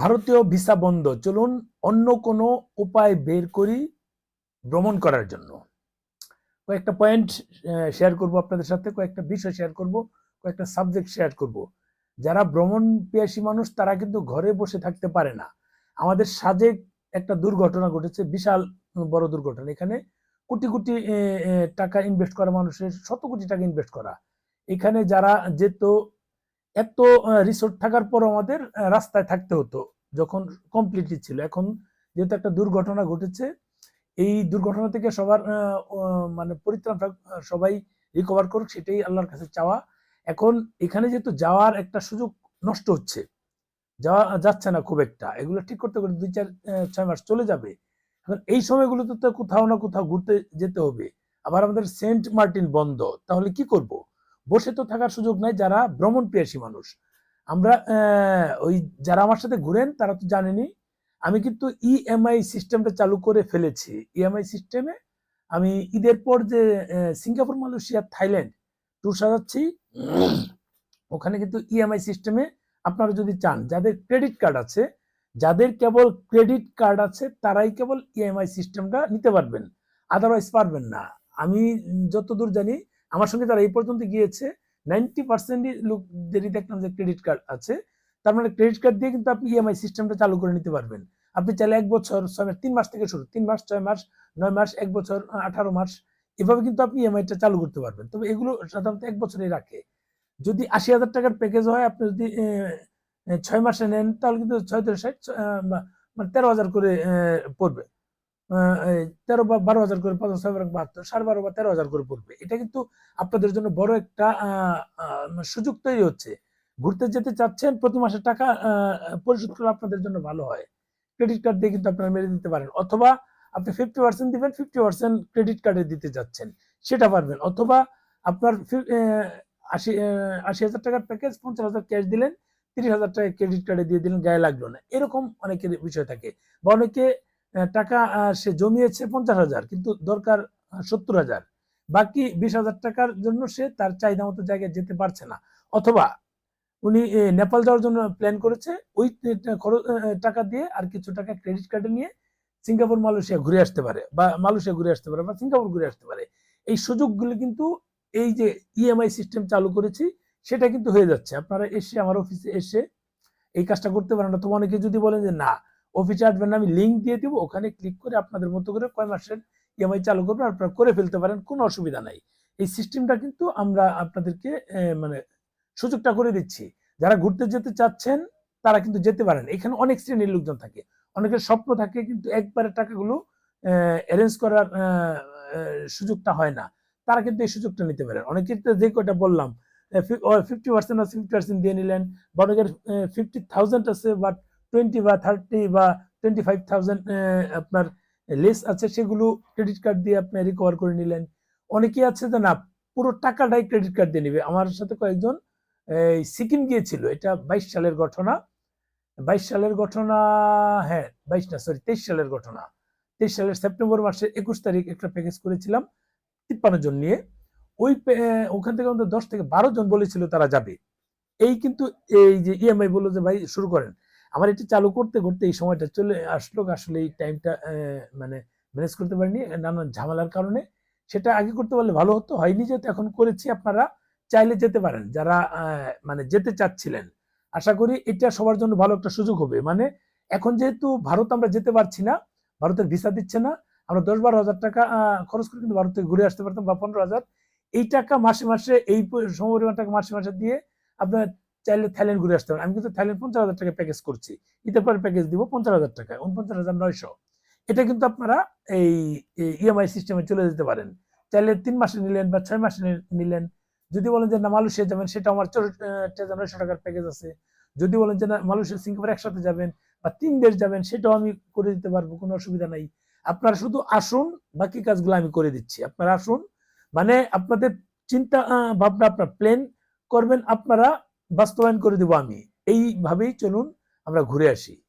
ভারতীয় ভিসা বন্ধ। চলুন অন্য কোনো উপায় বের করি ভ্রমণ করার জন্য। কয়েকটা পয়েন্ট শেয়ার করব আপনাদের সাথে, কয়েকটা বিষয় শেয়ার করব, কয়েকটা সাবজেক্ট শেয়ার করব। যারা ভ্রমণ পিয়াসী মানুষ, তারা কিন্তু ঘরে বসে থাকতে পারে না। আমাদের সাজে একটা দুর্ঘটনা ঘটেছে, বিশাল বড় দুর্ঘটনা। এখানে কোটি কোটি টাকা ইনভেস্ট করা মানুষের, শত কোটি টাকা ইনভেস্ট করা। এখানে যারা যেত এত রিসোর্ট থাকার পর আমাদের রাস্তায় থাকতে হতো, যখন কমপ্লিটলি ছিল। এখন যেহেতু একটা দুর্ঘটনা ঘটেছে, এই দুর্ঘটনা থেকে সবার মানে পরিত্রাণ সবাই রিকভার করুক, সেটাই আল্লাহর কাছে চাওয়া। এখন এখানে যেহেতু যাওয়ার একটা সুযোগ নষ্ট হচ্ছে, যাওয়া, যাচ্ছে না খুব একটা। এগুলো ঠিক করতে করতে দুই চার ছয় মাস চলে যাবে। এখন এই সময়গুলোতে তো কোথাও না কোথাও ঘুরতে যেতে হবে। আবার আমাদের সেন্ট মার্টিন বন্ধ তাহলে কি করব? বসে তো থাকার সুযোগ নাই, যারা ভ্রমণ পিয়াসী মানুষ। আমরা ওই যারা আমার সাথে ঘুরেন, তারা তো জানেনি আমি কিন্তু ইএমআই সিস্টেমটা চালু করে ফেলেছি। ইএমআই সিস্টেমে আমি ঈদের পর যে সিঙ্গাপুর, মালয়েশিয়া, থাইল্যান্ড ট্যুর সাজাচ্ছি, ওখানে কিন্তু ইএমআই সিস্টেমে আপনারা যদি চান, যাদের ক্রেডিট কার্ড আছে, যাদের কেবল ক্রেডিট কার্ড আছে, তারাই কেবল ইএমআই সিস্টেমটা নিতে পারবেন। আদারওয়াইজ পারবেন না। আমি যতদূর জানি আমার সঙ্গে যারা এই পর্যন্ত গিয়েছে নাইনটি পার্সেন্টই লোকদেরই দেখলাম যে ক্রেডিট কার্ড আছে। তার মানে ক্রেডিট কার্ড দিয়ে কিন্তু আপনি ইএমআই সিস্টেমটা চালু করে নিতে পারবেন। আপনি চাইলে এক বছর, ছয় মাস, তিন মাস থেকে শুরু, তিন মাস, ছয় মাস, নয় মাস, এক বছর আঠারো মাস, এভাবে কিন্তু আপনি ইএমআইটা চালু করতে পারবেন। তবে এগুলো সাধারণত এক বছরই রাখে। যদি আশি হাজার টাকার প্যাকেজ হয়, আপনি যদি ছয় মাসে নেন, তাহলে কিন্তু ছয় ষাট মানে তেরো হাজার করে পড়বে। তেরো বা বারো হাজার করে, পঞ্চাশ, ছয় বারো বাহাত্তর, সাড়ে বারো বা তেরো হাজার করে পড়বে। এটা কিন্তু আপনাদের জন্য বড় একটা সুযোগ তৈরি হচ্ছে। ঘুরতে যেতে চাচ্ছেন, প্রতি মাসে টাকা পরিশোধ করলে আপনাদের জন্য ভালো হয়। ক্রেডিট কার্ড দিয়ে কিন্তু আপনারা মেরে দিতে পারেন। অথবা আপনি ফিফটি পার্সেন্ট দিবেন ফিফটি পার্সেন্ট ক্রেডিট কার্ডে দিতে যাচ্ছেন সেটা পারবেন। অথবা আপনার আশি আশি হাজার টাকার প্যাকেজ পঞ্চাশ হাজার ক্যাশ দিলেন, তিরিশ হাজার টাকা ক্রেডিট কার্ডে দিয়ে দিলেন, গায়ে লাগল না। এরকম অনেকের বিষয় থাকে। বা অনেকে টাকা সে জমিয়েছে পঞ্চাশ হাজার, কিন্তু দরকার সত্তর হাজার। বাকি বিশ হাজার টাকার জন্য সে তার চাহিদা মতো জায়গায় যেতে পারছে না। অথবা উনি নেপাল যাওয়ার জন্য প্ল্যান করেছে, ওই টাকা দিয়ে আর কিছু টাকা ক্রেডিট কার্ডে নিয়ে সিঙ্গাপুর, মালয়েশিয়া ঘুরে আসতে পারে বা মালয়েশিয়া ঘুরে আসতে পারে বা সিঙ্গাপুর ঘুরে আসতে পারে। এই সুযোগগুলো কিন্তু এই যে ইএমআই সিস্টেম চালু করেছি, সেটা কিন্তু হয়ে যাচ্ছে। আপনারা এসে, আমার অফিসে এসে এই কাজটা করতে পারেন না। তো অনেকে যদি বলেন যে না অফিসে আসবেন আমি লিঙ্ক দিয়ে দিব, ওখানে ক্লিক করে আপনাদের মতো করে কয় মাসের ইএমআই চালু করবেন, আপনারা করে ফেলতে পারেন, কোনো অসুবিধা নাই। এই সিস্টেমটা কিন্তু আমরা আপনাদেরকে মানে সুযোগটা করে দিচ্ছি। যারা ঘুরতে যেতে চাচ্ছেন, তারা কিন্তু যেতে পারেন। এখানে অনেক শ্রেণির লোকজন থাকে। অনেকের স্বপ্ন থাকে কিন্তু একবারে টাকাগুলো অ্যারেঞ্জ করার সুযোগটা হয় না। তারা কিন্তু এই সুযোগটা নিতে পারেন। অনেকে যে কয়টা বললাম ফিফটি পার্সেন্ট আছে ফিফটি পার্সেন্ট দিয়ে নিলেন, বা অনেকের ফিফটি থাউজেন্ড আছে বা টোয়েন্টি বা থার্টি বা টোয়েন্টি ফাইভ থাউজেন্ড আপনার লেস আছে, সেগুলো ক্রেডিট কার্ড দিয়ে আপনি রিকভার করে নিলেন। অনেকেই আছে যে না, পুরো টাকাটাই ক্রেডিট কার্ড দিয়ে নিবে। আমার সাথে কয়েকজন এই সিকিম গিয়েছিল। এটা বাইশ সালের ঘটনা। বাইশ সালের ঘটনা হ্যাঁ বাইশ না সরি তেইশ সালের ঘটনা। তেইশ সালের সেপ্টেম্বর মাসের একুশ তারিখ একটা প্যাকেজ করেছিলাম, তিপ্পান্ন জন নিয়ে। ওই ওখান থেকে আমাদের দশ থেকে বারো জন বলেছিল তারা যাবে। এই কিন্তু এই যে ইএমআই বলল যে, ভাই, শুরু করেন। আমার এটা চালু করতে করতে এই সময়টা চলে আসলো আসলে এই টাইমটা মানে ম্যানেজ করতে পারিনি। নানান ঝামেলার কারণে সেটা আগে করতে পারলে ভালো হতো। হয়নি যেহেতু এখন করেছি, আপনারা চাইলে যেতে পারেন। যারা মানে যেতে চাচ্ছিলেন, আশা করি এটা সবার জন্য ভালো একটা সুযোগ হবে। মানে এখন যেহেতু ভারত আমরা যেতে পারছি না, ভারতের ভিসা দিচ্ছে না, আমরা দশ বারো হাজার টাকা খরচ করে কিন্তু ভারত থেকে ঘুরে আসতে পারতাম বা পনেরো হাজার। এই টাকা মাসে মাসে, এই সমপরিমাণ টাকা মাসে মাসে দিয়ে আপনার চাইলে থাইল্যান্ড ঘুরে আসতে পারেন। আমি কিন্তু থাইল্যান্ড পঞ্চাশ হাজার টাকা প্যাকেজ করছি। ঈদের পরে প্যাকেজ দিব পঞ্চাশ হাজার টাকা, উনপঞ্চাশ হাজার নয়শো। এটা কিন্তু আপনারা এই ইএমআই সিস্টেমে চলে যেতে পারেন। চাইলে তিন মাসে নিলেন বা ছয় মাসে নিলেন। যদি বলেন যে না, মালয়েশিয়া যাবেন সেটা আমার নয়শো টাকার প্যাকেজ আছে। যদি বলেন যে না, মালয়েশিয়া, সিঙ্গাপুর একসাথে যাবেন বা তিন দেশ যাবেন, সেটাও আমি করে দিতে পারব, কোনো অসুবিধা নাই। আপনারা শুধু আসুন, বাকি কাজগুলো আমি করে দিচ্ছি। আপনারা আসুন মানে আপনাদের চিন্তা ভাবনা, আপনার প্ল্যান করবেন, আপনারা বাস্তবায়ন করে দেবো আমি। এইভাবেই চলুন আমরা ঘুরে আসি।